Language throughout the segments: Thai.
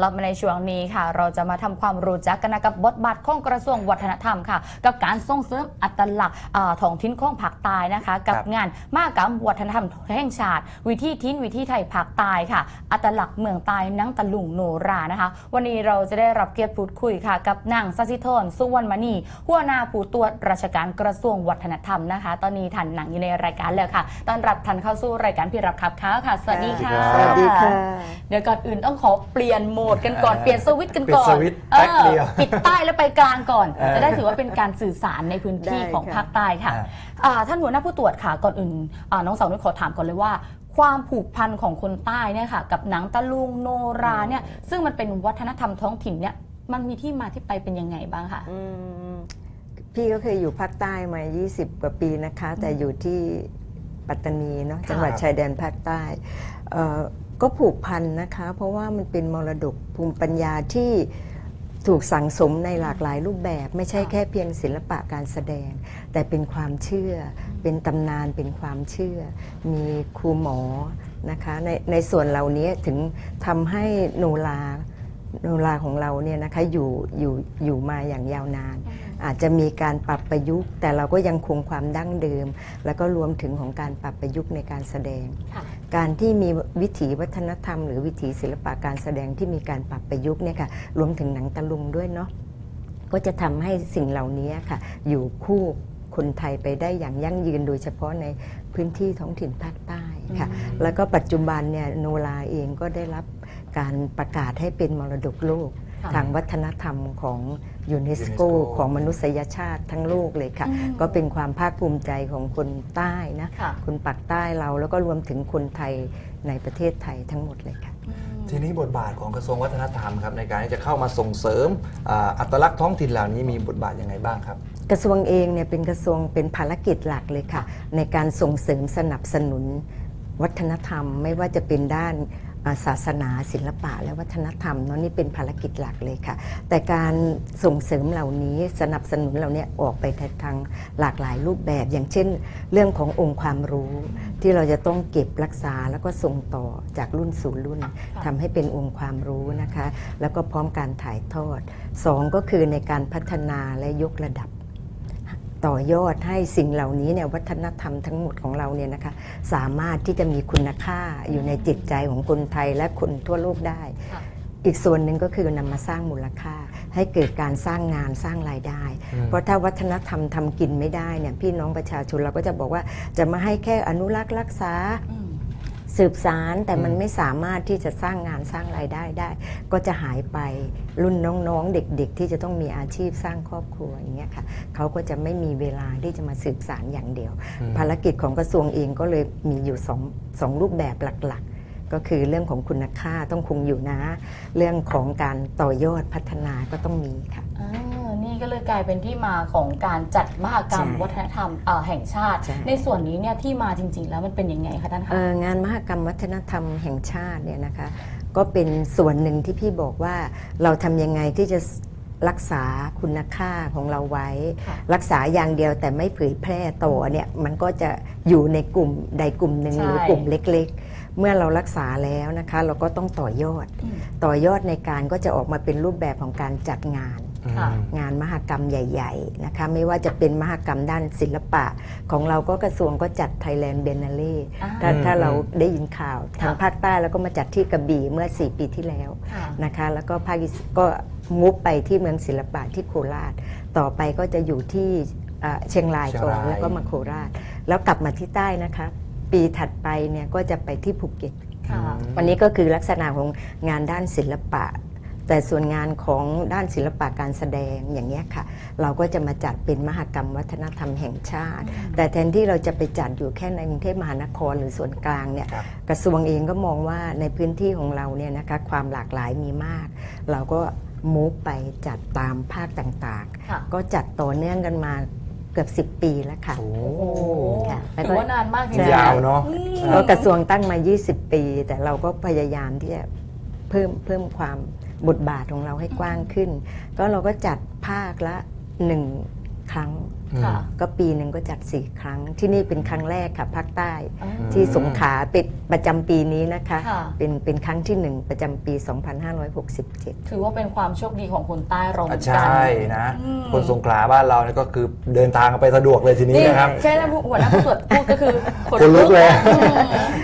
เรามาในช่วงนี้ค่ะ เราจะมาทำความรู้จักกันนะกับบทบาทของกระทรวงวัฒนธรรมค่ะ กับการส่งเสริมอัตลักษณ์อ่าท้องถิ่นของภาคใต้นะคะกับครับงานมากรรมวัฒนธรรมแห่งชาติ วิธีทิ้นวิธีไทยภาคใต้ค่ะ อัตลักษณ์เมืองใต้นังตะลุงโนรานะคะ วันนี้เราจะได้รับเกียรติพูดคุยค่ะ กับนางสัสิธรสุวรรณมณีหัวหน้าผู้ตรวจราชการกระทรวงวัฒนธรรมนะคะ ตอนนี้ท่านหนังอยู่ในรายการแล้วค่ะต้อนรับท่านเข้าสู่รายการพี่รับขับค้าค่ะสวัสดีค่ะสวัสดีครับเดี๋ยวก่อนอื่นต้องขอเปลี่ยนโหมดกันก่อนเปลี่ยนสวิตช์กันก่อนเปลี่ยนสวิตช์แป๊บเดียวออปิดใต้แล้วไปกลางก่อน เออจะได้ถือว่าเป็นการสื่อสารในพื้นที่ได้ของค่ะ ภาคใต้ค่ะอ่า อ่าท่านหัวหน้าผู้ตรวจค่ะก่อนอื่นอ่าน้องสาวนุ้ยขอถามก่อนเลยว่า ความผูกพันของคนใต้เนี่ยค่ะ กับหนังตะลุงโนราเนี่ยซึ่งมันเป็นวัฒนธรรมท้องถิ่นเนี่ยมันมีที่มาที่ไปเป็นยังไงบ้างคะ อืมพี่ก็เคยอยู่ภาคใต้มา 20 กว่าปีนะคะ แต่อยู่ที่ปัตตานีเนาะค่ะจังหวัดชายแดนภาคใต้เอ่อ ก็ผูกพันนะคะ เพราะว่ามันเป็นมรดกภูมิปัญญาที่ถูกสั่งสมในหลากหลายรูปแบบ ไม่ใช่แค่เพียงศิลปะการแสดง แต่เป็นความเชื่อ เป็นตำนานเป็นความเชื่อ มีครูหมอนะคะในในส่วนเหล่านี้ถึงทำให้โนราโนราของเราเนี่ยนะคะอยู่อยู่อยู่มาอย่างยาวนาน อาจจะมีการปรับประยุกต์ แต่เราก็ยังคงความดั้งเดิม แล้วก็รวมถึงของการปรับประยุกต์ในการแสดง การที่มีวิถีวัฒนธรรม หรือวิถีศิลปะการแสดงที่มีการปรับประยุกต์เนี่ยค่ะรวมถึงหนังตะลุงด้วยเนาะก็จะทำให้สิ่งเหล่านี้ค่ะ อยู่คู่คนไทยไปได้อย่างยั่งยืนโดยเฉพาะในพื้นที่ท้องถิ่นภาคใต้ค่ะแล้วก็ปัจจุบันเนี่ยโนราเองก็ได้รับการประกาศให้เป็นมรดกโลกค่ะ ทางวัฒนธรรมของยูเนสโก UNESCO ของมนุษยชาติทั้งโลกเลยค่ะอืมก็เป็นความภาคภูมิใจของคนใต้นะค่ะคนปากใต้เราแล้วก็รวมถึงคนไทยในประเทศไทยทั้งหมดเลยค่ะ ทีนี้บทบาทของกระทรวงวัฒนธรรมครับในการที่จะเข้ามาส่งเสริมอ่าอัตลักษณ์ท้องถิ่นเหล่านี้มีบทบาทยังไงบ้างครับกระทรวงเองเนี่ยเป็นกระทรวงเป็นภารกิจหลักเลยค่ะ ในการส่งเสริมสนับสนุนวัฒนธรรมไม่ว่าจะเป็นด้านอ่า ศาสนาศิลปะและวัฒนธรรมเนาะนี่เป็นภารกิจหลักเลยค่ะ แต่การส่งเสริมเหล่านี้สนับสนุนเหล่านี้ออกไปทางหลากหลายรูปแบบ อย่างเช่น เรื่องขององค์ความรู้ ที่เราจะต้องเก็บรักษาแล้วก็ส่งต่อจากรุ่นสู่รุ่นทำให้เป็นองค์ความรู้นะคะ แล้วก็พร้อมการถ่ายทอดสองก็คือในการพัฒนาและยกระดับ ต่อยอดให้สิ่งเหล่านี้เนี่ยวัฒนธรรมทั้งหมดของเราเนี่ยนะคะสามารถที่จะมีคุณค่าอยู่ในจิตใจของคนไทยและคนทั่วโลกได้ค่ะอีกส่วนหนึ่งก็คือนำมาสร้างมูลค่า ให้เกิดการสร้างงานสร้างรายได้อืมเพราะถ้าวัฒนธรรมทำกินไม่ได้เนี่ยพี่น้องประชาชนเราก็จะบอกว่าจะมาให้แค่อนุรักษ์รักษาอืม สืบสารแต่มันอืมไม่สามารถที่จะสร้างงานสร้างรายได้ได้ ก็จะหายไปรุ่นน้องๆ เด็กๆ ที่จะต้องมีอาชีพสร้างครอบครัวอย่างเงี้ยค่ะเขาก็จะไม่มีเวลาที่จะมาสืบสารอย่างเดียวอืมภารกิจของกระทรวงเองก็เลยมีอยู่สองสองรูปแบบหลักๆก็คือเรื่องของคุณค่าต้องคงอยู่นะ เรื่องของการต่อยอดพัฒนาก็ต้องมีค่ะอ่า นี่ก็เลยกลายเป็นที่มาของการจัดมหกรรมใช่วัฒนธรรมเอ่อแห่งชาติใช่ในส่วนนี้เนี่ยที่มาจริง ๆ แล้วมันเป็นยังไงคะท่านคะเอ่องานมหกรรมวัฒนธรรมแห่งชาติเนี่ยนะคะ ก็เป็นส่วนหนึ่งที่พี่บอกว่าเราทำยังไงที่จะรักษาคุณค่าของเราไว้ค่ะรักษาอย่างเดียวแต่ไม่เผยแพร่ต่อเนี่ยมันก็จะอยู่ในกลุ่มใดกลุ่มหนึ่งใช่หรือกลุ่มเล็ก ๆ เมื่อเรารักษาแล้วนะคะ เราก็ต้องต่อยอดอืมต่อยอดในการก็จะออกมาเป็นรูปแบบของการจัดงานค่ะ งานมหกรรมใหญ่ๆนะคะไม่ว่าจะเป็นมหกรรมด้านศิลปะ ของเราก็กระทรวงก็จัด Thailand b i e n n a l e อ่าถ้าอืมถ้าเราอืมได้ยินข่าวทางค่ะภาคใต้แล้วก็มาจัดที่กระบี่เมื่อ 4 ปีที่แล้วค่ะนะคะแล้วก็ภาคอีสก็มุฟไปที่เมืองศิลปะที่โคราช ต่อไปก็จะอยู่ที่เอ่อเชียงรายก่อนเชียงรายแล้วก็มาโคราช แล้วกลับมาที่ใต้นะคะ ปีถัดไปเนี่ยก็จะไปที่ภูเก็ตค่ะวันนี้ก็คือลักษณะของงานด้านศิลปะ แต่ส่วนงานของด้านศิลปะการแสดงอย่างนี้ยค่ะ เราก็จะมาจัดเป็นมหกรรมวัฒนธรรมแห่งชาติ แต่แทนที่เราจะไปจัดอยู่แค่ในกรุงเทพมหานครหรือส่วนกลางเนี่ยครับ กระทรวงเองก็มองว่าในพื้นที่ของเราเนี่ยนะคะความหลากหลายมีมาก เราก็มูฟไปจัดตามภาคต่างค่ะ ๆ ก็จัดต่อเนื่องกันมาเกือบ 10 ปีแล้วค่ะ โอ้โอ้โหค่ะแล้วก็ ถือว่านานมากจริงใช่ๆยาวเนาะ อืม ก็กระทรวงตั้งมา 20 ปี แต่เราก็พยายามที่จะเพิ่มเพิ่มความ บทบาทของเราให้กว้างขึ้น ก็เราก็จัดภาคละหนึ่งครั้งค่ะก็ปีหนึ่งก็จัด4ครั้ง ที่นี่เป็นครั้งแรกค่ะภาคใต้อืมที่สงขลาเป็นประจำปีนี้นะคะค่ะเป็นเป็นครั้งที่หนึ่งประจำปี 2567 ถือว่าเป็นความโชคดีของคนใต้เราเหมือนใชกัน่นะอืมคนสงขลาบ้านเราเนี่ยก็คือเดินทางไปสะดวกเลยทีนี้นี่นะครับแค่แล้วหัวหน้าผู้ตรวจพูดก็คือขนลุกเลยอืม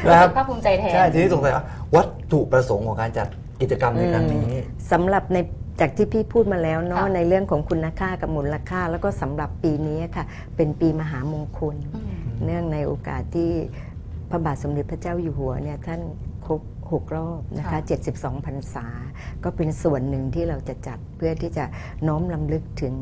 นะครับภาคภูมิใจแทนใช่ทีนี้สงสัยว่าวัตถุประสงค์ของการจัด กิจกรรมในครั้งนี้ สำหรับในจากที่พี่พูดมาแล้วเนาะค่ะ ในเรื่องของคุณค่ากับมูลค่า แล้วก็สำหรับปีนี้ค่ะ เป็นปีมหามงคล อืม เนื่องในโอกาสที่พระบาทสมเด็จพระเจ้าอยู่หัวเนี่ยท่านครบ6รอบนะคะ ค่ะ 72พรรษา ก็เป็นส่วนหนึ่งที่เราจะจัดเพื่อที่จะน้อมลำลึกถึง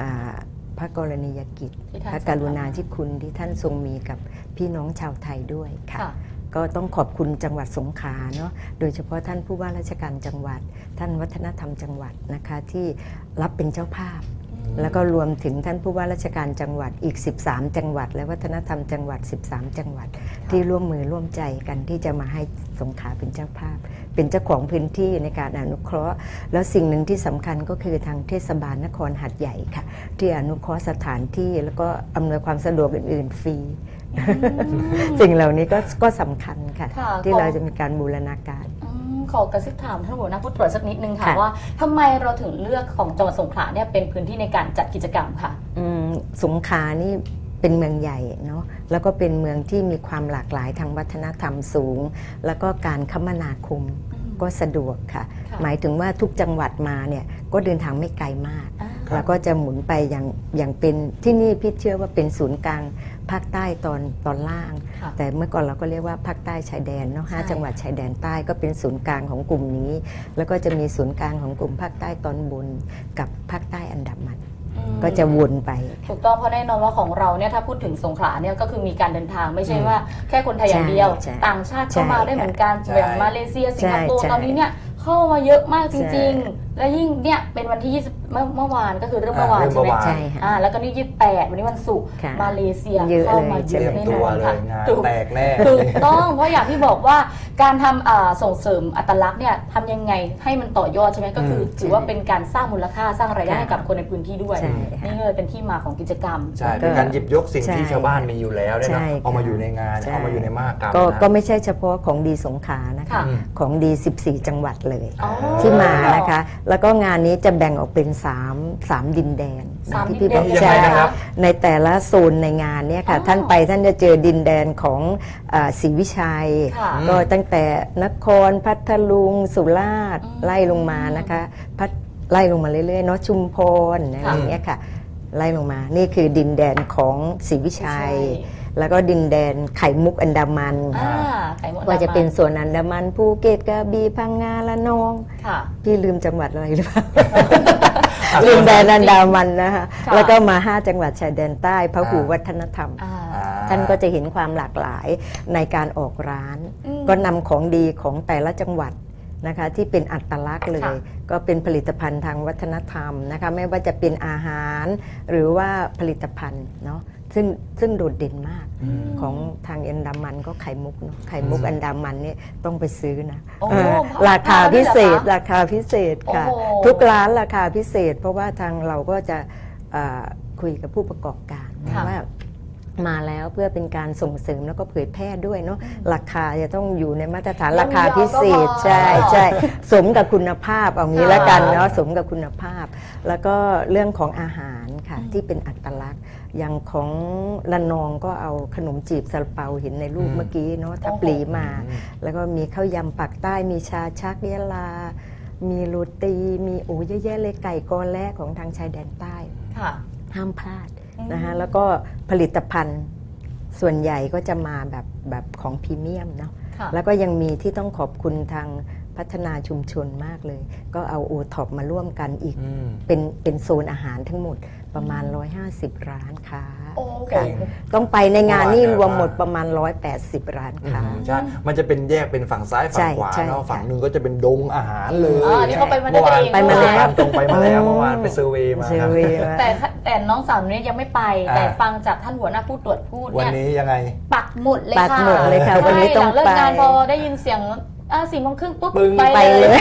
อ่าพระกรณียกิจ ที่ท่านพระกรุณาธิคุณที่ท่านทรงมีกับพี่น้องชาวไทยด้วยค่ะ ค่ะ ก็ต้องขอบคุณจังหวัดสงขลาเนาะโดยเฉพาะท่านผู้ว่าราชการจังหวัด ท่านวัฒนธรรมจังหวัดนะคะที่รับเป็นเจ้าภาพ แล้วก็รวมถึงท่านผู้ว่าราชการจังหวัดอีก 13 จังหวัด และวัฒนธรรมจังหวัด 13 จังหวัด ที่ร่วมมือร่วมใจกันที่จะมาให้สงขลาเป็นเจ้าภาพ เป็นเจ้าของพื้นที่ในการอนุเคราะห์ แล้วสิ่งหนึ่งที่สำคัญก็คือทางเทศบาลนครหัดใหญ่ค่ะ ที่อนุเคราะห์สถานที่แล้วก็อำนวยความสะดวกอื่น ๆ ฟรีสิ่งเหล่านี้ก็ก็สำคัญค่ะค่ะที่ขอเราจะมีการบูรณาการอืม ขอกระซิบถามท่านหัวหน้าผู้ตรวจสักนิดนึงค่ะค่ะ ว่าทำไมเราถึงเลือกของจังหวัดสงขลาเนี่ยเป็นพื้นที่ในการจัดกิจกรรมค่ะ อืมสงขลานี่เป็นเมืองใหญ่เนาะแล้วก็เป็นเมืองที่มีความหลากหลายทางวัฒนธรรมสูง แล้วก็การคมนาคมก็สะดวกค่ะ ค่ะ หมายถึงว่าทุกจังหวัดมาเนี่ยก็เดินทางไม่ไกลมาก อ่า ครับ แล้วก็จะหมุนไปอย่างอย่างเป็นที่นี่พี่เชื่อว่าเป็นศูนย์กลาง ภาคใต้ตอนตอนล่างค่ะแต่เมื่อก่อนเราก็เรียกว่าภาคใต้ชายแดนเนาะห้าใช่จังหวัดชายแดนใต้ก็เป็นศูนย์กลางของกลุ่มนี้ แล้วก็จะมีศูนย์กลางของกลุ่มภาคใต้ตอนบนกับภาคใต้อันดามันอืมก็จะวนไป ถูกต้องเพราะแน่นอนว่าของเราเนี่ยถ้าพูดถึงสงขลาเนี่ยก็คือมีการเดินทางไม่ใช่ว่าแค่คนไทยอย่างเดียวใช่ต่างชาติเข้ามาใช่ได้เหมือนกันใช่อย่างมาเลเซียสิงคโปร์ใช่ตอนนี้เนี่ยเข้ามาเยอะมากจริงใช่ๆและยิ่งเนี่ยเป็นวันที่20 เมื่อเมื่อวานก็คือเรื่องเมื่อวานอ่าเรื่องใช่ไหมเมื่อวานใช่ค่ะอ่าแล้วก็นี่28วันนี้วันศุกร์ค่ะมาเลเซียเยอะเข้ามาเลยเยเตรีอะยมแน่ตันวอนเลค่ะยงานถูก แตกแน่ ถูกต้องเพราะอย่างที่บอกว่าการทำอ่าส่งเสริมอัตลักษณ์เนี่ยทำยังไงให้มันต่อยอดใช่ไหมก็คืออมถือว่าเป็นการสร้างมูลค่าสร้างรายได้ค่ะให้กับคนในพื้นที่ด้วย ใช่ค่ะนี่ก็เลยเป็นที่มาของกิจกรรม ใช่ก็เป็นการหยิบยกสิ่งที่ใช่ชาวบ้านมีอยู่แล้วเนี่ยใช่นะค่ะเอามาอยู่ในงานใช่ เอามาอยู่ในมหากรรมก็นะ ก็ไม่ใช่เฉพาะของดีสงขลานะคะ ค่ะ ของดี 14 จังหวัดเลย อ๋อ ที่มานะคะ แล้วก็งานนี้จะแบ่งออกเป็น3 3ดินแดนสามที่ดินแดน บอกยังไงนะครับใช่ในแต่ละโซนในงานเนี่ยค่ะ อ๋อท่านไปท่านจะเจอดินแดนของเออศรีวิชัย ค่ะก็ตั้งแต่นครพัทลุง สุราษฎร์อืมไล่ลงมานะคะพัดไล่ลงมาเรื่อยๆเนาะชุมพรอะไรอย่างเงี้ยค่ะ ไล่ลงมานี่คือดินแดนของศรีวิชัยแล้วก็ดินแดนไข่มุกอันดามัน อ่าไข่มดว่าจะดำเป็นส่วนอันดามันภูเก็ตกระบี่พังงาละนอง ค่ะ พี่ลืมจังหวัดอะไรหรือเปล่า อะลืมแดนอันดามันนะคะค่ะแล้วก็มาห้าจังหวัดชายแดนใต้พหูวัฒนธรรมอ่าอ่า ท่านก็จะเห็นความหลากหลายในการออกร้าน อืมก็นำของดีของแต่ละจังหวัดนะคะที่เป็นอัตลักษณ์เลยค่ะก็เป็นผลิตภัณฑ์ทางวัฒนธรรมนะคะไม่ว่าจะเป็นอาหารหรือว่าผลิตภัณฑ์เนาะ ซึ่งซึ่งโดดเด่นมากอืมของทางอันดามันก็ไข่มุกเนาะไข่มุกอืมอันดามันเนี่ยต้องไปซื้อนะโอ้เออพราคาพิเศษพาด้วยเหรอคะราคาพิเศษค่ะ โอ้โห ทุกร้านราคาพิเศษ เพราะว่าทางเราก็จะเอ่อคุยกับผู้ประกอบการค่ะ ว่ามาแล้วเพื่อเป็นการส่งเสริมแล้วก็เผยแพร่ด้วยเนาะราคาจะต้องอยู่ในมาตรฐานราคาพิเศษใช่ใช่สมกับคุณภาพเอางี้ค่ะแล้วกันเนาะสมกับคุณภาพ แล้วก็เรื่องของอาหารค่ะอืมที่เป็นอัตลักษณ์ อย่างของระนองก็เอาขนมจีบซาลาเปาเห็นในรูปอืมเมื่อกี้เนาะทับโอ้โหปลีมา อืม แล้วก็มีข้าวยำปักใต้มีชาชักยะลา มีโรตี มีโอ้เยอะแยะเลยไก่กอแล้ของทางชายแดนใต้ ค่ะ ห้ามพลาดอืมนะคะแล้วก็ผลิตภัณฑ์ส่วนใหญ่ก็จะมาแบบแบบของพรีเมียมเนาะ ค่ะ แล้วก็ยังมีที่ต้องขอบคุณทางพัฒนาชุมชนมากเลย ก็เอาโอท็อปมาร่วมกันอีก อืม เป็นเป็นโซนอาหารทั้งหมด ประมาณ 150 ร้านค้าโอ้โห ค่ะต้องไปในงานนี่เมื่รอวานวมหมดประมาณ 180 ร้านอืค้ามใช่ มันจะเป็นแยกเป็นฝั่งซ้ายฝั่ใช่งขวาใช่เนาะค่ะฝั่งหนึ่งก็จะเป็นดงอาหารเลยอ่านี่เขาไปมาด้วยเมื่อวานตัวเองไปมาแล้วตรงไปมาแล้วอืมเมื่อวานไปเซอร์เวย์มาเซอครับร์เวย์มาแต่แต่น้องสาวหนูเนี่ยยังไม่ไปอ่าแต่ฟังจากท่านหัวหน้าผู้ตรวจพูดวันเนี่ยนี้ยังไง ปักหมุดเลยปักค่ะหมุดเลยค่ะวันนี้ต้องใช่หลัเลิกงานไป พอได้ยินเสียง อ่าสี่โมงครึ่งปุ๊บปึ้ง ไปเลย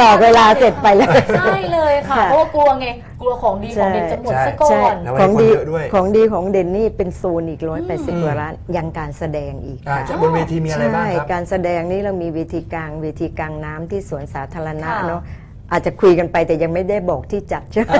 บอกเวลาเสร็จไปเลย ใช่เลยค่ะค่ะ เพราะว่ากลัวไงกลัวของดีของเด่นจะหมดใช่ ซะก่อใช่นแล้ววันนี้คนของดีเยอะด้วย ของดีของเด่นนี่เป็นโซนอีกร้อยแปดสิบอืมกว่าร้านยังการแสดงอีกอ่าค่ะ จะบนเวทีมีอะไรบ้างใช่ครับ การแสดงนี่เรามีเวทีกลางเวทีกลางน้ำที่สวนสาธารณะค่ะเนาะ อาจจะคุยกันไปแต่ยังไม่ได้บอกที่จัดใช่ไหม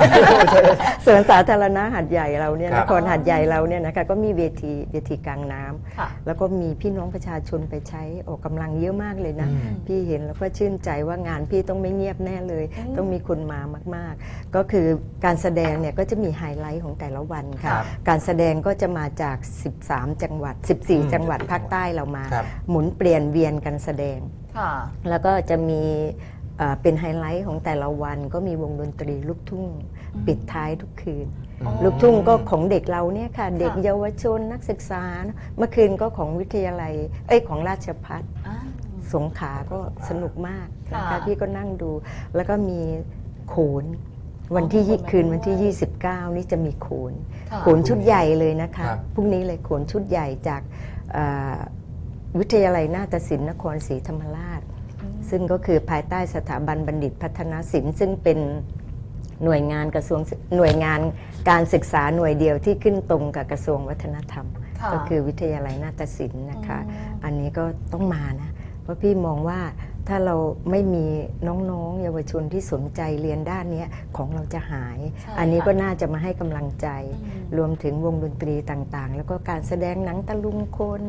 สวนสาธารณะหัดใหญ่เราเนี่ยครันบครหัดใหญ่เราเนี่ยนะคะก็มีเวทีเวทีกลางน้ำค่ะแล้วก็มีพี่น้องประชาชนไปใช้ออกกำลังเยอะมากเลยนะอืมพี่เห็นแล้วก็ชื่นใจว่างานพี่ต้องไม่เงียบแน่เลยอืมต้องมีคนมามาก ๆ ก็คือการแสดงเนี่ยก็จะมีไฮไลท์ของแต่ละวันค่ะครับการแสดงก็จะมาจาก 13 จังหวัดอืม14 จังหวัดภาคใต้เรามาครับหมุนเปลี่ยนเวียนกันแสดงค่ะแล้วก็จะมี เอ่อเป็นไฮไลท์ของแต่ละวันก็มีวงดนตรีลูกทุ่งปิดท้ายทุกคืนอ๋อลูกทุ่งก็ของเด็กเราเนี่ยค่ะ เด็กค่ะเยาวชนนักศึกษานะเมื่อคืนก็ของวิทยาลัย เอ้ยของราชพัฒอ่าสงขลาก็สนุกมากนะค่ะคะพี่ก็นั่งดู แล้วก็มีโขนวันที่อ๋อยี่คืนโขนมาวันที่ด้วย29 นี่จะมีโขนค่ะโขนชุดใหญ่เลยนะคะครับพรุ่งนี้เลยโขนชุดใหญ่จากเอ่อวิทยาลัยนาฏศิลป์นครศรีธรรมราช ซึ่งก็คือภายใต้สถาบันบัณฑิตพัฒนาศิลป์ ซึ่งเป็นหน่วยงานกระทรวงหน่วยงานการศึกษาหน่วยเดียวที่ขึ้นตรงกับกระทรวงวัฒนธรรม ค่ะก็คือวิทยาลัยนาฏศิลป์นะคะอืมอันนี้ก็ต้องมานะ เพราะพี่มองว่าถ้าเราไม่มีน้องๆ เยาวชนที่สนใจเรียนด้านเนี้ยของเราจะหาย ใช่อันนี้ค่ะก็น่าจะมาให้กำลังใจ อืม รวมถึงวงดนตรีต่างๆ แล้วก็การแสดงหนังตะลุงคน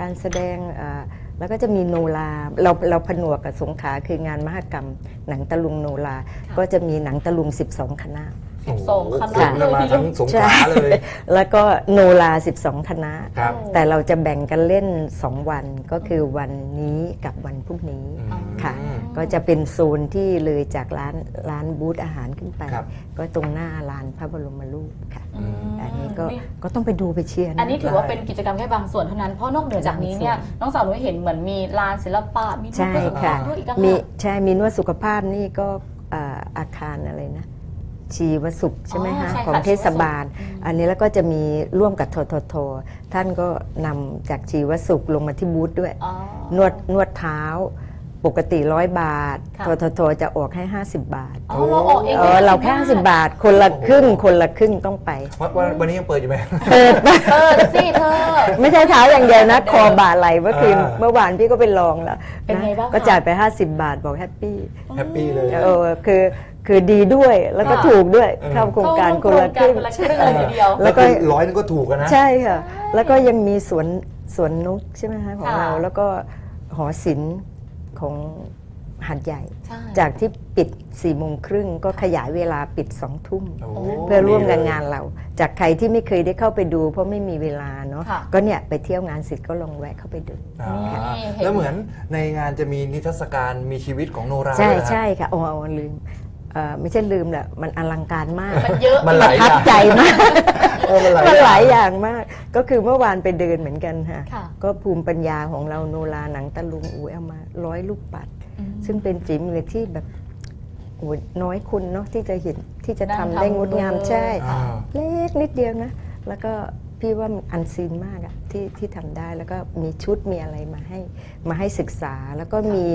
การแสดงเอ่อ แล้วก็จะมีโนราเราเราผนวกกับสงขลาคืองานมหกรรม หนังตะลุงโนราก็จะมีหนังตะลุง 12 คณะ สิบสองคณะโอ้โหเลยมาทีเดียวทั้งสงขลาเลยแล้วก็โนรา 12 คณะ ครับแต่เราจะแบ่งกันเล่น 2 วันก็คือวันนี้กับวันพรุ่งนี้อืมค่ะ อืม ก็จะเป็นโซนที่เลยจากร้านร้านบูธอาหารขึ้นไป ครับ ก็ตรงหน้าลานพระบรมรูปค่ะ อืม อันนี้ก็นี่ ก็ต้องไปดูไปเชียร์นะ อันนี้ถือว่าเป็นกิจกรรมแค่บางส่วนเท่านั้น เพราะนอกเหนือจากนี้เนี่ยน้องสาวหนูเห็นเหมือนมีลานศิลปะมีใช่ทุกสุขค่ะภาพด้วยอีกต่างมีหาก ใช่มีนวดสุขภาพนี่ก็เอ่ออาคารอะไรนะ ชีวสุขใช่ไหมอ๋อฮะใช่ค่ะของเทศบาลชีวสุขอันนี้แล้วก็จะมีร่วมกับทททท่านก็นำจากชีวสุขลงมาที่บูธด้วย อ๋อ นวดนวดเท้าปกติร้อยบาทค่ะ ทททจะออกให้ 50 บาท อ๋อเราออกเองเออเราแค่ 50 บาท คนละครึ่งคนละครึ่งต้องไป วันวันวันนี้ยังเปิดอยู่ไหม เปิดเออสิเธอ ไม่ใช่เท้าอย่างเดียวนะคอบ่าไหลเมื่อคืนอ่า เมื่อวานพี่ก็ไปลองแล้วเป็นไงบ้างก็คะจ่ายไป 50 บาทบอกแฮปปี้ แฮปปี้เลย เออคือ คือดีด้วยแล้วก็ค่ะ ถูกด้วยเออ เข้าโครงการเข้าคนละครึ่งโครงการคนละครึ่งเลยทีเดียว แล้วก็คือร้อยนึงก็ถูกกันนะ ใช่ค่ะแล้วก็ยังมีสวนสวนนกใช่ไหมคะของค่ะ เราแล้วก็หอศิลป์ของหัดใหญ่ ใช่ จากที่ปิด4ี่โมงครึ่งก็ขยายเวลาปิดสองทุ่ม โอ้เพื่อร่วมกันดีเลยงานเรา จากใครที่ไม่เคยได้เข้าไปดู เพราะไม่มีเวลาเนาะค่ะ ก็เนี่ยไปเที่ยวงานเสร็จก็ลองแวะเข้าไปดู อ่านี่เห็น แล้วเหมือนในงานจะมีนิทรรศการมีชีวิตของโนราใช่ด้วยนะ ใช่ค่ะอ๋ออ๋อลืมเอ่อ ไม่ใช่ลืมแหละมันอลังการมากมันเยอะมันหปลาระยทับใจมากเออมันหลายมันหลายอย่างมาก ก็คือเมื่อวานไปเดินเหมือนกันค่ะค่ะ ก็ภูมิปัญญาของเราโนราหนังตะลุงอูเอามาร้อยลูกปัดอืมซึ่งเป็นฝีมือที่แบบโอ้ยน้อยคนเนาะที่จะเห็นที่จะนั่งทำทำได้งดงามเลยใช่อ่าเล็กนิดเดียวนะ แล้วก็พี่ว่ามันอันซีนมากอะที่ที่ทำได้แล้วก็มีชุดมีอะไรมาให้มาให้ศึกษา แล้วก็มี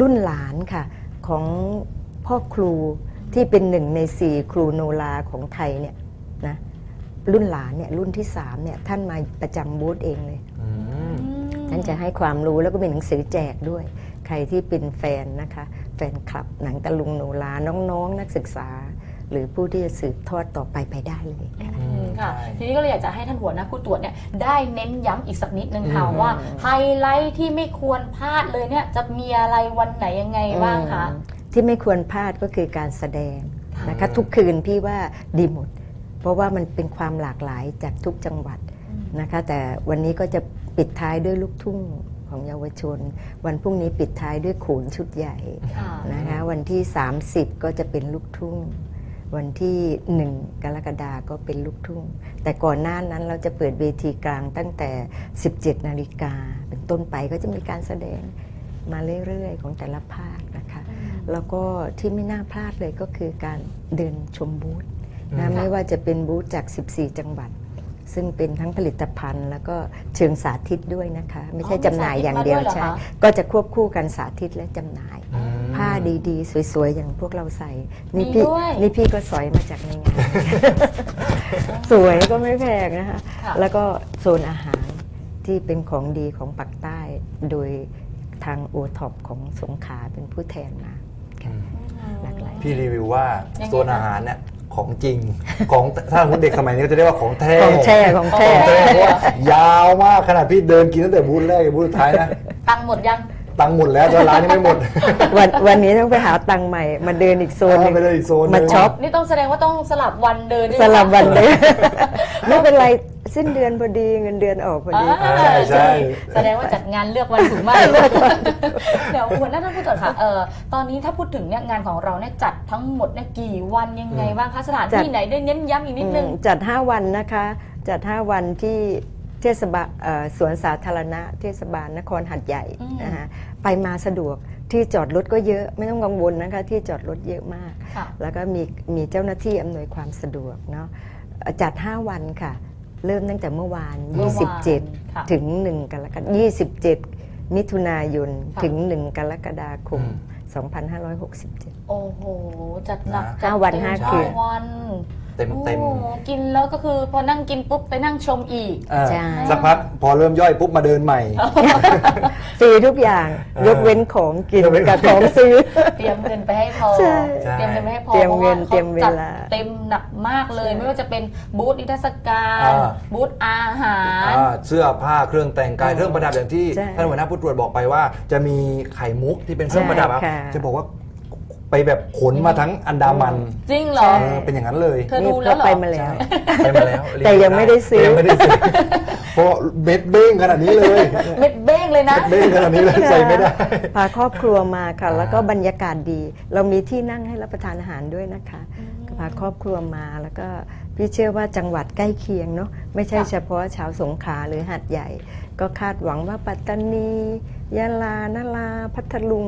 รุ่นหลานค่ะของพ่อครู ที่เป็นหนึ่งในสี่ครูโนราของไทยเนี่ยนะรุ่นหลานเนี่ยรุ่นที่สามเนี่ยท่านมาประจำบูธเองเลย อืมท่านจะให้ความรู้แล้วก็มีหนังสือแจกด้วย ใครที่เป็นแฟนนะคะ แฟนคลับหนังตะลุงโนราน้องๆ นักศึกษา หรือผู้ที่จะสืบทอดต่อไปไปได้เลยค่ะ อืมค่ะ ใช่ ทีนี้ก็เลยอยากจะให้ท่านหัวหน้าผู้ตรวจเนี่ยได้เน้นย้ำอีกสักนิดนึงค่ะอืม ว่าไฮไลท์ที่ไม่ควรพลาดเลยเนี่ยจะมีอะไรวันไหนยังไงบ้างคะ อืม ที่ไม่ควรพลาดก็คือการแสดงนะคะอืมทุกคืนพี่ว่าดีหมด เพราะว่ามันเป็นความหลากหลายจากทุกจังหวัดนะคะแต่วันนี้ก็จะปิดท้ายด้วยลูกทุ่งของเยาวชน วันพรุ่งนี้ปิดท้ายด้วยโขนชุดใหญ่ค่ะนะคะวันที่ 30 ก็จะเป็นลูกทุ่ง วันที่1กรกฎาก็เป็นลูกทุ่ง แต่ก่อนหน้านั้นเราจะเปิดเวทีกลางตั้งแต่ 17 นาฬิกาเป็นต้นไปก็จะมีการแสดงมาเรื่อยๆ ของแต่ละภาคนะคะ แล้วก็ที่ไม่น่าพลาดเลยก็คือการเดินชมบูธอืนะมไม่ว่าจะเป็นบูธจาก 14 จังหวัด ซึ่งเป็นทั้งผลิตภัณฑ์ แล้วก็เชิงสาธิตด้วยนะคะ ไม่ใช่อ๋อมีจำหน่ายอย่างเดียวสาธิตมาด้วยเหรอใช่คะก็จะควบคู่กันสาธิตและจำหน่ายอืมผ้าดีๆ สวยๆ อย่างพวกเราใส่ นี่มีพี่ด้วยนี่พี่ก็สอยมาจากในงาน สวยก็ไม่แพงนะคะค่ะแล้วก็โซนอาหารที่เป็นของดีของปักใต้ โดยทางโอท็อปของสงขลาเป็นผู้แทนมา ค่ะหลากหลายพี่รีวิวว่ายังไงโซนอาหารเนี่ยของจริงของถ้าสมมติเด็กสมัยนี้ก็จะเรียกว่าของแท้ของแท้ของแท้ของแท้เพราะว่ายาวมากขนาดพี่เดินกินตั้งแต่บูธแรกจนบูธสุดท้ายนะตังค์หมดยังตังค์หมดแล้วแต่ร้านนี้ไม่หมด วันวันนี้ต้องไปหาตังค์ใหม่ มาเดินอีกโซนหนึงเออไปเดินอีกโซนหนึ่งมาช็อปนี่ต้องแสดงว่าต้องสลับวันเดินด้วยสลับวันนะเลยไม่เป็นไร สิ้นเดือนพอดีเงินเดือนออกพอดีอ่าใช่ใช่ แสดงว่าจัดงานเลือกวันถูกมากเดี๋ยวหัวหน้าท่านผู้ตรวจค่ะเออตอนนี้ถ้าพูดถึงเนี่ยงานของเราเนี่ยจัดทั้งหมดเนี่ยกี่วันยังไงบ้างคะสถานจัดที่ไหนได้เน้นย้ำอีกนิดนึงอืมจัด 5 วันนะคะ จัด 5 วันที่เทศบาลเอ่อสวนสาธารณะ เทศบาลนครหัดใหญ่อืม นะคะไปมาสะดวกที่จอดรถก็เยอะไม่ต้องกังวลนะคะที่จอดรถเยอะมาก ค่ะ แล้วก็มีมีเจ้าหน้าที่อำนวยความสะดวกเนาะเอ่อจัด 5 วันค่ะ เริ่มตั้งแต่เมื่อวาน เมื่อวานค่ะ 27 ถึง 1 กรกฎาคม27 มิถุนายน ค่ะ ถึง 1 กรกฎาคมอืม2567 โอ้โห จัดหนักนะจัดห้าวันเต็มห้าทุกคืน วัน เต็มเต็มโอ้โหกินแล้วก็คือพอนั่งกินปุ๊บไปนั่งชมอีก อ่าใช่ สักพักพอเริ่มย่อยปุ๊บมาเดินใหม่ ฟรีทุกอย่างเออยกเว้นของกินยกเว้น กับของซื้อ เตรียมเงินไปให้พอ ใช่ใช่เตรียมเงินไปให้พอเตรียมเงินพราะาเตรียมเวลาจัดเต็มหนักมากเลย ไม่ว่าจะเป็นบูธนิทรรศการ อ่า บูธอาหาร อ่าเสื้อผ้าเครื่องแต่งกายเครื่องประดับอย่างที่ใช่ท่านหัวหน้าผู้ตรวจบอกไปว่า จะมีไข่มุกที่เป็นเครื่องประดับอะใช่ค่ะ จะบอกว่า ไปแบบขนมาทั้งอันดามันจริงเหรอ เออเป็นอย่างนั้นเลยเธอดูแล้วเหรอ ไปมาแล้ว ไปมาแล้วแต่ยังไม่ได้ซื้อแต่ยังไม่ได้ซื้อเพราะเม็ดเบ้งขนาดนี้เลยเม็ดเบ้งเลยนะ เม็ดเบ้งขนาดนี้เลยใส่ไม่ได้ พาครอบครัวมาค่ะอ่าแล้วก็บรรยากาศดี เรามีที่นั่งให้รับประทานอาหารด้วยนะคะก็พาครอบครัวมาแล้วก็พี่เชื่อว่าจังหวัดใกล้เคียงเนาะไม่ใช่ค่ะเฉพาะชาวสงขลาหรือหัดใหญ่ ก็คาดหวังว่าปัตตานียะลานราพัทลุง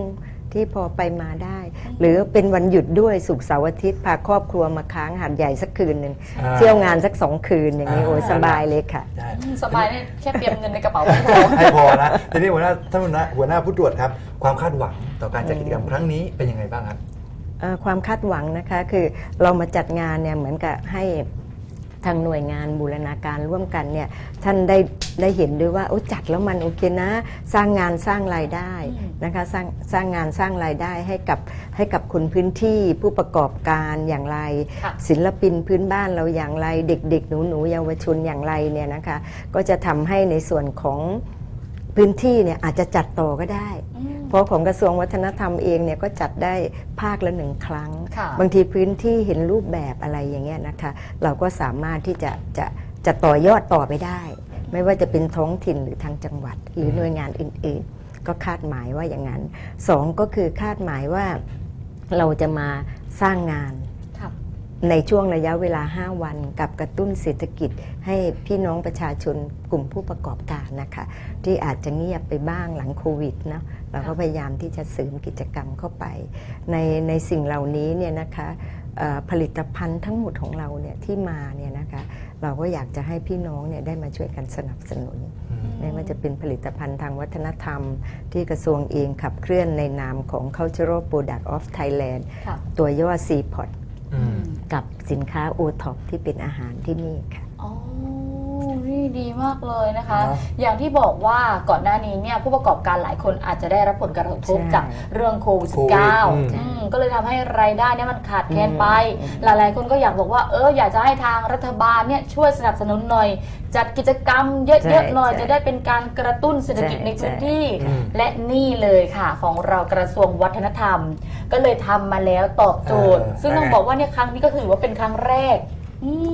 ที่พอไปมาได้ หรือเป็นวันหยุดด้วยสุกร์เสาร์อาทิตย์พาครอบครัวมาค้างหัดใหญ่สักคืนหนึ่งอ่า เที่ยวงานสักสองคืนอย่างนี้อ่าโอ้ยสบายเลยค่ะใช่อืมสบายเนี่ยแค่เตรียมเงินในกระเป๋าไม่พอ ให้พอนะทีนี้หัวหน้าท่านหัวหน้าหัวหน้าผู้ตรวจครับ ความคาดหวังต่อการจัดกิจกรรมครั้งนี้เป็นยังไงบ้างครับ เอ่อความคาดหวังนะคะคือเรามาจัดงานเนี่ยเหมือนกับให้ ทางหน่วยงานบูรณาการร่วมกันเนี่ยท่านได้ได้เห็นด้วยว่าโอ้จัดแล้วมันโอเคนะ สร้างงานสร้างรายได้อืมนะคะสร้างสร้างงานสร้างรายได้ให้กับให้กับคนพื้นที่ผู้ประกอบการอย่างไรค่ะศิลปินพื้นบ้านเราอย่างไร เด็กๆ หนูๆเยาวชนอย่างไรเนี่ยนะคะก็จะทำให้ในส่วนของ พื้นที่เนี่ยอาจจะจัดต่อก็ได้อืมเพราะของกระทรวงวัฒนธรรมเองเนี่ยก็จัดได้ภาคละหนึ่งครั้งค่ะบางทีพื้นที่เห็นรูปแบบอะไรอย่างเงี้ยนะคะ เราก็สามารถที่จะจะจะต่อยอดต่อไปได้ ไม่ว่าจะเป็นท้องถิ่นหรือทางจังหวัด หรือหน่วยงานอื่น ๆ ก็คาดหมายว่าอย่างนั้นสองก็คือคาดหมายว่าเราจะมาสร้างงานค่ะ ในช่วงระยะเวลา 5 วัน กับกระตุ้นเศรษฐกิจให้พี่น้องประชาชนกลุ่มผู้ประกอบการนะคะ ที่อาจจะเงียบไปบ้างหลังโควิดเนาะเราก็พยายามที่จะเสริมกิจกรรมเข้าไป ในในสิ่งเหล่านี้เนี่ยนะคะเอ่อผลิตภัณฑ์ทั้งหมดของเราเนี่ยที่มาเนี่ยนะคะเราก็อยากจะให้พี่น้องเนี่ยได้มาช่วยกันสนับสนุนไม่ว่าจะเป็นผลิตภัณฑ์ทางวัฒนธรรม ที่กระทรวงเองขับเคลื่อนในนามของ Cultural Product of Thailand ค่ะตัวย่อ CPOT อืม กับสินค้า o t o p ที่เป็นอาหารที่นี่ค่ะอ๋อนี่ ดีมากเลยนะคะเนอะอย่างที่บอกว่าก่อนหน้านี้เนี่ยผู้ประกอบการหลายคนอาจจะได้รับผลกระทบใช่จากเรื่องโควิดโควิดอืม19อืมก็เลยทำให้รายได้เนี่ยมันขาดแคลนไปอืมหลายๆ คนก็อยากบอกว่าเอออยากจะให้ทางรัฐบาลเนี่ยช่วยสนับสนุนหน่อย จัดกิจกรรมเยอะๆหน่อยจะได้เป็นการกระตุ้นเศรษฐกิจในพื้นที่อืมและนี่เลยค่ะของเรากระทรวงวัฒนธรรม ก็เลยทำมาแล้วตอบโจทย์เออซึ่งต้องไงบอกว่าเนี่ยครั้งนี้ก็ถือว่าเป็นครั้งแรกอืม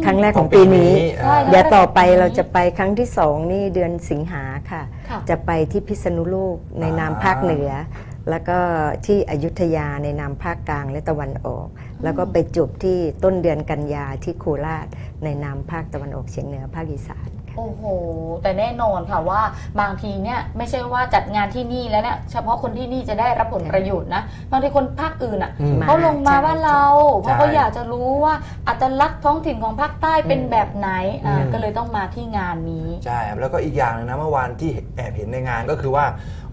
ครั้งแรกของปีนี้ ใช่เดี๋ยวต่อไปเราจะไปครั้งที่สองนี่เดือนสิงหาค่ะ ค่ะ จะไปที่พิษณุโลกในนามภาคเหนือ แล้วก็ที่อยุธยาในนามภาคกลางและตะวันออก แล้วก็ไปจบที่ต้นเดือนกันยาที่โคราชในนามภาคตะวันออกเฉียงเหนือภาคอีสานค่ะโอ้โห แต่แน่นอนค่ะว่าบางทีเนี่ยไม่ใช่ว่าจัดงานที่นี่แล้วเนี่ยเฉพาะคนที่นี่จะได้รับผลประโยชน์นะ บางทีคนภาคอื่นอะอืมเขาลงมาใช่บ้านเรา เพราะใช่เขาอยากจะรู้ว่าอัตลักษณ์ท้องถิ่นของภาคใต้เป็นแบบไหนอ่าอืมก็เลยต้องมาที่งานนี้ ใช่ครับแล้วก็อีกอย่างหนึงนะเมื่อวานที่แอบเห็นในงานก็คือว่า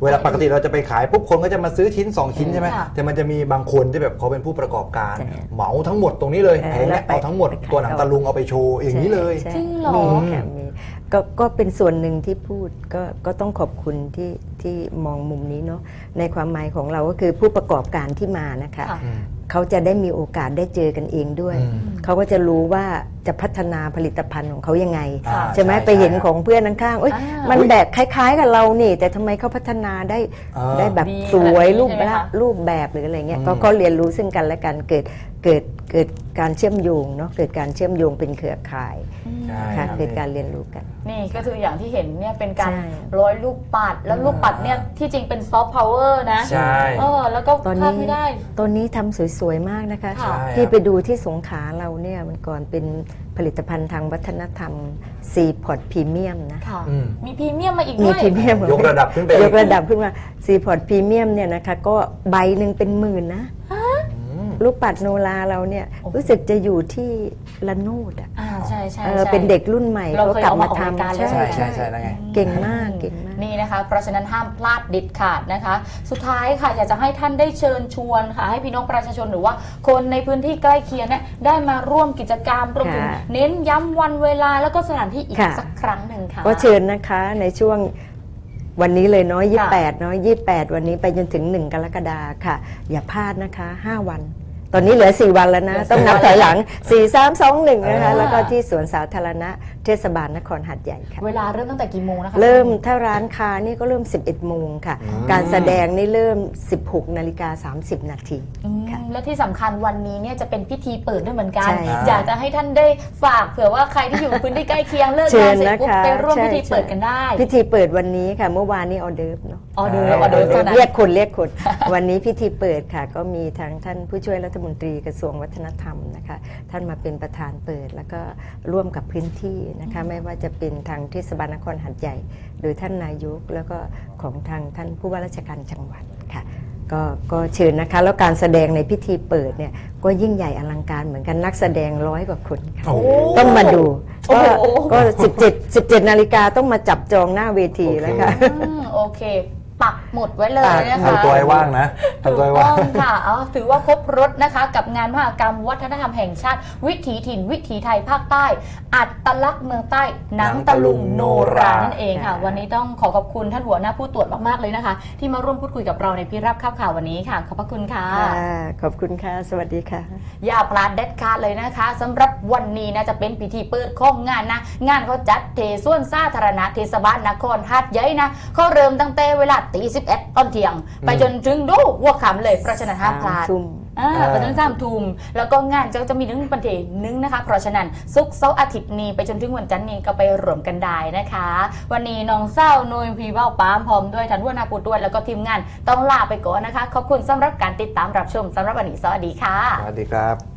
เวลาปกติเราจะไปขายปุ๊บคนก็จะมาซื้อชิ้น 2 ชิ้นใช่ไหมค่ะแต่มันจะมีบางคนที่แบบเขาเป็นผู้ประกอบการใช่เหมาทั้งหมดตรงนี้เลยเออแผงเนี้ยแล้วไปเอาทั้งหมดไปขายตัวหนังตะลุงเอาไปโชว์อย่างนี้เลยใช่จริงเหรอมีค่ะมีก็ก็เป็นส่วนหนึ่งที่พูดก็ก็ต้องขอบคุณที่ที่มองมุมนี้เนาะในความหมายของเราก็คือผู้ประกอบการที่มานะคะค่ะอืมเขาจะได้มีโอกาสได้เจอกันเองด้วยอืมเขาก็จะรู้ว่าจะพัฒนาผลิตภัณฑ์ของเขายังไงอ่าใช่ไหมใช่ไปเห็นใช่ของเพื่อนข้างๆเอ้ยอ่ามัมันแบบคล้ายๆกับเรานี่ แต่ทำไมเขาพัฒนาได้อ่าได้แบบดีสวยแบบนี้รูปใช่ไหมแบบคะรูปแบบหรืออะไรเงี้ยอืมก็ก็เรียนรู้ซึ่งกันและกันเกิด เกิดเกิดการเชื่อมโยงเนาะเกิดการเชื่อมโยงเป็นเครือข่ายใช่ค่ะรับเกิดการเรียนรู้กัน นี่ก็คืออย่างที่เห็นเนี่ยเป็นการใช่ ร้อยลูกปัด แล้วลูกปัดเนี่ยที่จริงเป็นซอฟต์พาวเวอร์นะใช่ เออแล้วก็ตอนพลานี้ดไม่ได้ ตอนนี้ทำสวย ๆ มากนะคะค่ะใช่ที่ครับไปดูที่สงขลาเราเนี่ยมันก่อนเป็นผลิตภัณฑ์ทางวัฒนธรรมซีพอร์ตพรีเมียมนะ ค่ะ อืม มีพรีเมียมมาอีกมีด้วย พรีเมียมยกระดับขึ้นไปยกระดับขึ้นมาซีพอร์ตพรีเมียมเนี่ยนะคะ ก็ใบหนึ่งเป็นหมื่นนะอืม ลูกปัดโนราเราเนี่ยโอ้โหรู้สึกจะอยู่ที่ละโนดอะอ่าใช่ใช่เออใช่ เป็นเด็กรุ่นใหม่เราเขาเคยกลับเอามามาออกรายการทำแล้วใช่ใช่ใช่แล้วไง เก่งมากเก่งมาก นี่นะคะ เพราะฉะนั้นห้ามพลาดเด็ดขาดนะคะ สุดท้ายค่ะอยากจะให้ท่านได้เชิญชวนค่ะ ให้พี่น้องประชาชนหรือว่า คนในพื้นที่ใกล้เคียงเนี่ยได้มาร่วมกิจกรรมรวมถึงค่ะเน้นย้ำวันเวลาแล้วก็สถานที่อีกค่ะ สักครั้งหนึ่งค่ะ ก็เชิญนะคะในช่วงวันนี้เลยเนาะค่ะ28เนาะ28 วันนี้ไปจนถึง 1 กรกฎาค่ะ อย่าพลาดนะคะ 5 วัน ตอนนี้เหลือ 4 วันแล้วนะเหลือต้องนับสี่วันถอยหลัง 4 3 2 1 นะคะอ่าแล้วก็ที่สวนสาธารณะเทศบาลนครหัดใหญ่ค่ะ เวลาเริ่มตั้งแต่กี่โมงนะคะ เริ่มถ้าร้านค้านี่ก็เริ่ม 11 โมงค่ะ อืม การแสดงนี่เริ่ม 16นาฬิกา30 นาทีอืมค่ะ และที่สำคัญวันนี้เนี่ยจะเป็นพิธีเปิดด้วยเหมือนกัน ใช่อยากจะให้ท่านได้ฝากเผื่อว่าใครที่อยู่ พื้นที่ใกล้เคียงเลิกเชิงานญเสร็จนะปุ๊บคะไปร่วมใช่พิธีเปิดกันได้พิธีเปิดวันนี้ค่ะ เมื่อวานนี้ออเดิร์ฟเนาะออเดอร์อ่าออเดอร์เท่านั้น เรียกคนเรียกคน วันนี้พิธีเปิดค่ะ ก็มีทางท่านผู้ช่วยรัฐมนตรีกระทรวงวัฒนธรรมนะคะ ท่านมาเป็นประธานเปิดแล้วก็ร่วมกับพื้นที่นะคะไม่ว่าจะเป็นทางเทศบาลนครหัดใหญ่ โดยท่านนายกแล้วก็ของทางท่านผู้ว่าราชการจังหวัดค่ะก็ก็เชิญนะคะ แล้วการแสดงในพิธีเปิดเนี่ยก็ยิ่งใหญ่อลังการเหมือนกันนักแสดงร้อยกว่าคนค่ะโอ้โหต้องมาดูโอ้ก็โหก็17 17นาฬิกาต้องมาจับจองหน้าเวทีแล้วค่ะอืมโอเค ปักหมุดไว้เลยนะคะ ทำตัวให้ว่างนะทำตัวให้ถูกว่างต้องค่ะเอาถือว่าครบรถนะคะ กับงานมหกรรมวัฒนธรรมแห่งชาติ วิถีถิ่นวิถีไทยภาคใต้ อัตลักษณ์เมืองใต้หนังตะลุงโนรานั่นเองค่ะ ค่ะ วันนี้ต้องขอขอบคุณท่านหัวหน้าผู้ตรวจมากๆเลยนะคะ ที่มาร่วมพูดคุยกับเราในพี่รับข่าวข่าววันนี้ค่ะ ขอบพระคุณค่ะ ค่ะขอบคุณค่ะ สวัสดีค่ะ อย่าพลาดเด็ดขาดเลยนะคะสำหรับวันนี้นะจะเป็นพิธีเปิดของงานนะ งานเขาจัดเทส่วนสาธารณะเทศบาลนครหัดใหญ่นะเขาเริ่มตั้งแต่เวลาตีสิบเอ็ดตอนเที่ยง ไปจนถึงดูหัวค่ำเลยเพราะฉะนั้นห้ามพลาดสามทุ่มอ่าอ่าไปจนสามทุ่มแล้วก็งานจะจะมีถึงประเทศนึงนะคะ เพราะฉะนั้นศุกร์เสาร์อาทิตย์นี้ไปจนถึงวันจันทร์นี้ก็ไปรวมกันได้นะคะ วันนี้น้องเศร้าโนยพีเบ้าปามพร้อมด้วยทันวัวนาปูด้วยแล้วก็ทีมงานต้องลาไปก่อนนะคะ ขอบคุณสำหรับการติดตามรับชมสำหรับวันนี้สวัสดีค่ะสวัสดีครับ